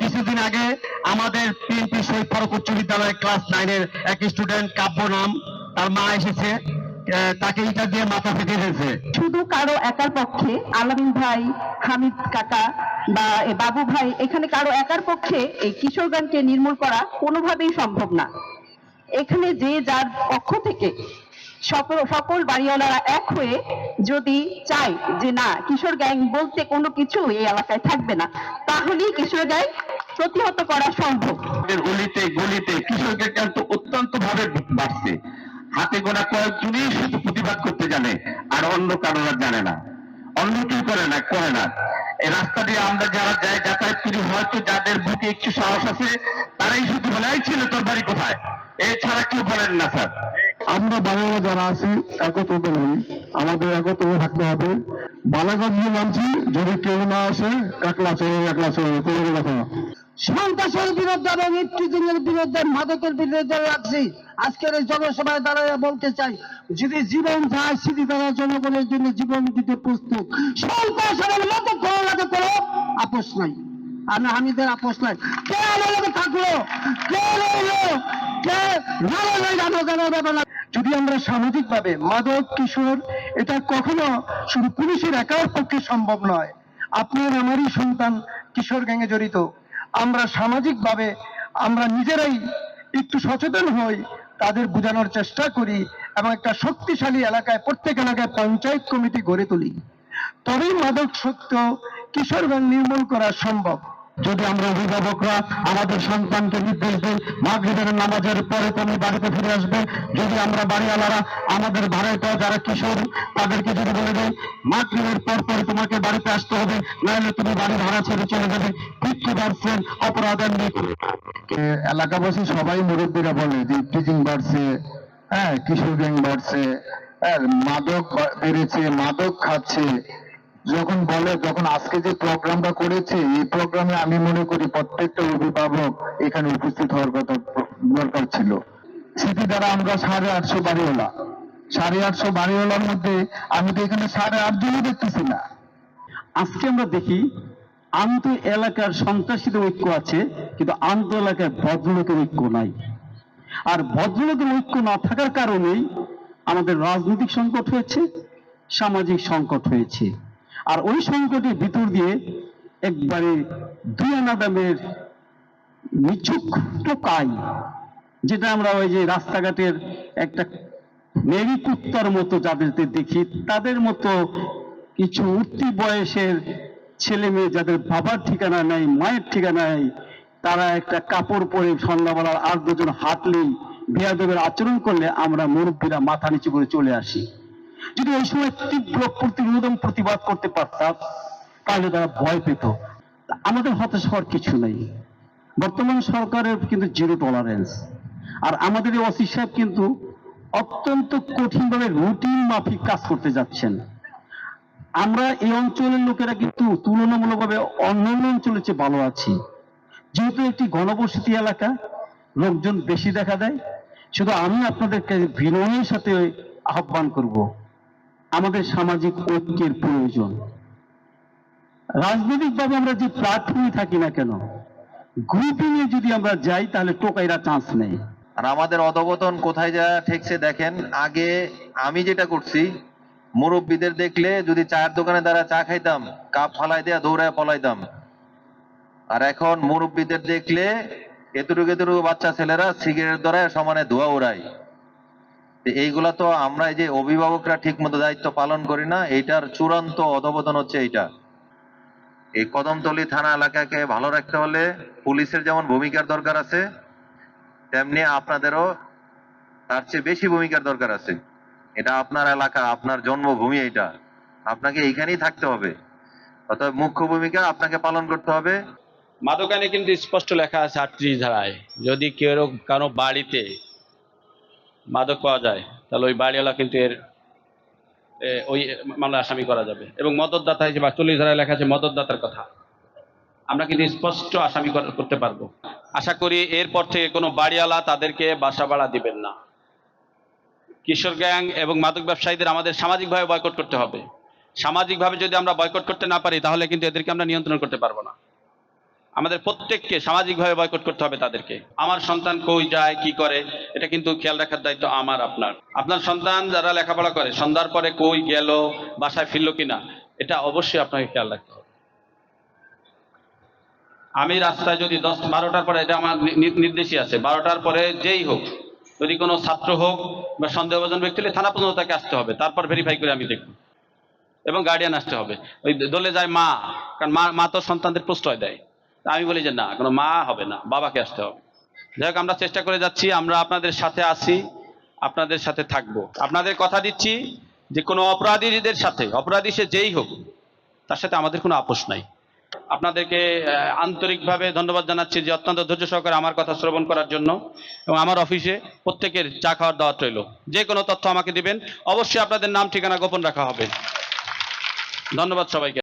কিছুদিন আগে আমাদের পিএনপি শহীদ ফারুক উচ্চ বিদ্যালয় ক্লাস নাইনের এক স্টুডেন্ট কাব্য নাম তার মা এসেছে তাকে ইটা দিয়ে মাথা ফেটে দিয়েছে শুধু কারও একার পক্ষে আলামিন ভাই হামিদ কাকা বা বাবু ভাই এখানে কারও একার পক্ষে এই কিশোরগঞ্জকে নির্মূল করা কোনোভাবেই সম্ভব না। এখানে যে যার পক্ষ সকল বাড়িওয়ালারা এক হয়ে যদি চায় যে না, কিশোর গ্যাং বলতে কোনো কিছু এই এলাকায় থাকবে না, তাহলেই কিশোর গ্যাং প্রতিহত করা সম্ভব। গলিতে গলিতে কিশোরদের কিন্তু অত্যন্ত ভাবে বাড়ছে? হাতে গোনা কয়েকজনই শুধু প্রতিবাদ করতে জানে, আর অন্য কারোরা জানে না। অন্য কেউ করে না করে না। এই রাস্তা দিয়ে আমরা যারা যাই যাতায়াত করি, হয়তো যাদের বুকে একটু সাহস আছে, তারাই শুধু বলে, এই ছিল, তোর বাড়ি কোথায়? এছাড়া কেউ বলেন না, স্যার। আমরা বাংলা যারা আছি, একত্রিত নই আমাদের একত্র থাকতে হবে। বালাগঞ্জ নিয়ে নামছি, যদি কেউ না আসে, একলা চলে একলা চলে, কোনো কথা না। সন্ত্রাসের বিরুদ্ধে বিরুদ্ধে, মাদকের বিরুদ্ধে রাখছি। আজকের এই জনসভায় দাঁড়ায় বলতে চাই, যদি জীবন চায় স্মৃতি তারা জনগণের জন্য জীবন দিতে প্রস্তুত। সন্ত্রাস এবং কোনো লাগে কোনো আপোষ নাই। আমি হামিদের আপোষ নাই। কে আমাদের থাকল? কে রইল? কে না জানো জানো ব্যাপার না যদি আমরা সামাজিকভাবে মাদক, কিশোর, এটা কখনো শুধু পুলিশের একার পক্ষে সম্ভব নয়। আপনার, আমারই সন্তান কিশোর গ্যাংয়ে জড়িত। আমরা সামাজিকভাবে আমরা নিজেরাই একটু সচেতন হই, তাদের বোঝানোর চেষ্টা করি এবং একটা শক্তিশালী এলাকায়, প্রত্যেক এলাকায় পঞ্চায়েত কমিটি গড়ে তুলি। তবেই মাদক সত্য কিশোর গ্যাং নির্মূল করা সম্ভব। যদি আমরা অভিভাবকরা আমাদের সন্তানকে নির্দেশ দিই, মাগরিবের নামাজের পরে তুমি বাড়িতে ফিরে আসবে। যদি আমরা বাড়িওয়ালারা আমাদের ভাড়াটা যারা কিশোর, তাদেরকে যদি বলে দেয় মাগরিবের পর পরে তোমাকে বাড়িতে আসতে হবে, নাহলে তুমি বাড়ি ভাড়া ছেড়ে চলে যাবে। ফিফটি পার্সেন্ট অপরাধ এমনি করে এলাকাবাসী সবাই মুরব্বীরা বলে যে, টিচিং বাড়ছে হ্যাঁ কিশোর গ্যাং বাড়ছে হ্যাঁ মাদক বেড়েছে, মাদক খাচ্ছে। যখন বলে, যখন আজকে যে প্রোগ্রামটা করেছে, এই প্রোগ্রামে আমি মনে করি প্রত্যেকটা অভিভাবক এখানে উপস্থিত হওয়ার কথা দরকার ছিল। স্মৃতি দ্বারা আমরা সাড়ে আটশো বাড়িওয়ালা। সাড়ে আটশো বাড়িওয়ালার মধ্যে আমি তো এখানে সাড়ে আট আটজনই দেখতেছি না। আজকে আমরা দেখি, আন্ত এলাকার সন্ত্রাসীদের ঐক্য আছে, কিন্তু আন্ত এলাকায় ভদ্রলোকের ঐক্য নাই। আর ভদ্রলোকের ঐক্য না থাকার কারণেই আমাদের রাজনৈতিক সংকট হয়েছে, সামাজিক সংকট হয়েছে। আর ওই সংকটের ভিতর দিয়ে একবারে দুই আনা দামের নিচুক যেটা আমরা ওই যে রাস্তাঘাটের একটা মেরি কুত্তার মতো যাদেরকে দেখি, তাদের মতো কিছু উঠতি বয়সের ছেলে মেয়ে যাদের বাবার ঠিকানা নাই, মায়ের ঠিকানা নাই, তারা একটা কাপড় পরে সন্ধ্যাবেলা আট দুজন হাঁটলেই বেয়াদবের আচরণ করলে আমরা মুরব্বীরা মাথা নিচু করে চলে আসি। যদি ওই সময় তীব্র প্রতিরোধ প্রতিবাদ করতে পারতাম, তাহলে তারা ভয় পেত। আমাদের হতাশ হওয়ার কিছু নেই। বর্তমান সরকারের কিন্তু জিরো টলারেন্স আর আমাদের এই ওসি সাহেব কিন্তু অত্যন্ত কঠিনভাবে রুটিন মাফিক কাজ করতে যাচ্ছেন। আমরা এই অঞ্চলের লোকেরা কিন্তু তুলনামূলকভাবে অন্যান্য অঞ্চলের চেয়ে ভালো আছি। যেহেতু একটি ঘনবসতি এলাকা, লোকজন বেশি দেখা দেয়। শুধু আমি আপনাদেরকে বিনয়ের সাথে আহ্বান করব। আমাদের সামাজিক ঐক্যের প্রয়োজন। রাজনৈতিকভাবে আমরা যে প্ল্যাটফর্মে থাকি না কেন গ্রুপিং এ যদি আমরা যাই, তাহলে টোকাইরা চান্স নেই। আর আমাদের অধবতন কোথায় যা ঠেকছে দেখেন, আগে আমি যেটা করছি, মুরব্বীদের দেখলে যদি চায়ের দোকানে দ্বারা চা খাইতাম, কাপ ফালাই দেয়া, দৌড়ায় পলাইতাম। আর এখন মুরব্বীদের দেখলে এতটুকু এতটুকু বাচ্চা ছেলেরা সিগারেট ধরায় সমানে ধোয়া উড়ায় তো এইগুলা তো আমরা এই যে অভিভাবকরা ঠিক মতো দায়িত্ব পালন করি না, এইটার চূড়ান্ত অধবতন হচ্ছে এইটা। এই কদমতলী থানা এলাকাকে ভালো রাখতে হলে পুলিশের যেমন ভূমিকার দরকার আছে, তেমনি আপনাদেরও তার চেয়ে বেশি ভূমিকার দরকার আছে। এটা আপনার এলাকা, আপনার জন্মভূমি এটা আপনাকে এইখানেই থাকতে হবে। অর্থাৎ মুখ্য ভূমিকা আপনাকে পালন করতে হবে। মাদকানে কিন্তু স্পষ্ট লেখা আছে আটত্রিশ ধারায়। যদি কেউ কারও বাড়িতে মাদক পাওয়া যায়, তাহলে ওই বাড়িওয়ালা কিন্তু এর ওই মামলা আসামি করা যাবে। এবং মদতদাতা হিসেবে চল্লিশ ধারায় লেখা আছে মদতদাতার কথা। আমরা কিন্তু স্পষ্ট আসামি করতে পারব। আশা করি এরপর থেকে কোনো বাড়িওয়ালা তাদেরকে বাসা ভাড়া দিবেন না। কিশোর গ্যাং এবং মাদক ব্যবসায়ীদের আমাদের সামাজিকভাবে বয়কট করতে হবে। সামাজিকভাবে যদি আমরা বয়কট করতে না পারি, তাহলে কিন্তু এদেরকে আমরা নিয়ন্ত্রণ করতে পারব না। আমাদের প্রত্যেককে সামাজিকভাবে বয়কট করতে হবে তাদেরকে। আমার সন্তান কই যায়, কি করে, এটা কিন্তু খেয়াল রাখার দায়িত্ব আমার, আপনার। আপনার সন্তান যারা লেখাপড়া করে, সন্ধ্যার পরে কই গেল, বাসায় ফিরলো কিনা, এটা অবশ্যই আপনাকে খেয়াল রাখতে হবে। আমি রাস্তায় যদি দশ, বারোটার পরে, এটা আমার নির্দেশই আছে, বারোটার পরে যেই হোক, যদি কোনো ছাত্র হোক বা সন্দেহভাজন ব্যক্তি হলে থানা পর্যন্ত তাকে আসতে হবে, তারপর ভেরিফাই করে আমি দেখব। এবং গার্ডিয়ান আসতে হবে। ওই দলে যায় মা, কারণ মা মা তো সন্তানদের প্রশ্রয় দেয়। আমি বলি যে না, কোনো মা হবে না, বাবাকে আসতে হবে। যাই আমরা চেষ্টা করে যাচ্ছি, আমরা আপনাদের সাথে আছি, আপনাদের সাথে থাকব। আপনাদের কথা দিচ্ছি যে কোনো অপরাধীদের সাথে, অপরাধী সে যেই হোক, তার সাথে আমাদের কোনো আপোষ নাই। আপনাদেরকে আন্তরিকভাবে ধন্যবাদ জানাচ্ছি যে অত্যন্ত ধৈর্য সহকারে আমার কথা শ্রবণ করার জন্য এবং আমার অফিসে প্রত্যেকের চা খাওয়ার দাওয়াত রইল। যে কোনো তথ্য আমাকে দিবেন, অবশ্যই আপনাদের নাম, ঠিকানা গোপন রাখা হবে। ধন্যবাদ সবাইকে।